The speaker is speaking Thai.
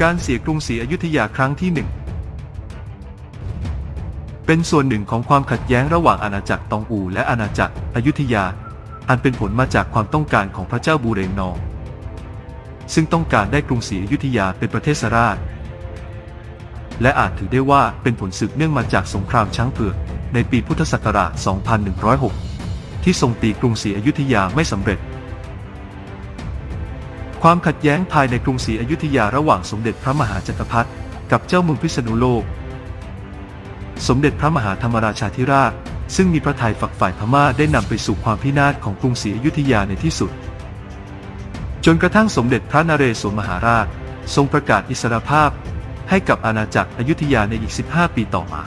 การเสียกรุงศรีอยุธยาครั้งที่หนึ่งเป็นส่วนหนึ่งของความขัดแย้งระหว่างอาณาจักรตองอูและอาณาจักรอยุธยา อันเป็นผลมาจากความต้องการของพระเจ้าบูเรงนอง ซึ่งต้องการได้กรุงศรีอยุธยาเป็นประเทศราช และอาจถือได้ว่าเป็นผลสืบเนื่องมาจากสงครามช้างเผือกในปีพุทธศักราช 2106 ที่ทรงตีกรุงศรีอยุธยาไม่สำเร็จ ความขัดแย้งภายในกรุงศรีอยุธยาระหว่างสมเด็จพระมหาจักรพรรดิกับเจ้าเมืองพิษณุโลก สมเด็จพระมหาธรรมราชาธิราช ซึ่งมีพระทัยฝักฝ่ายพม่าได้นำไปสู่ความพินาศของกรุงศรีอยุธยาในที่สุด จนกระทั่งสมเด็จพระนเรศวรมหาราช ทรงประกาศอิสรภาพ ให้กับอาณาจักรอยุธยาในอีก 15 ปีต่อมา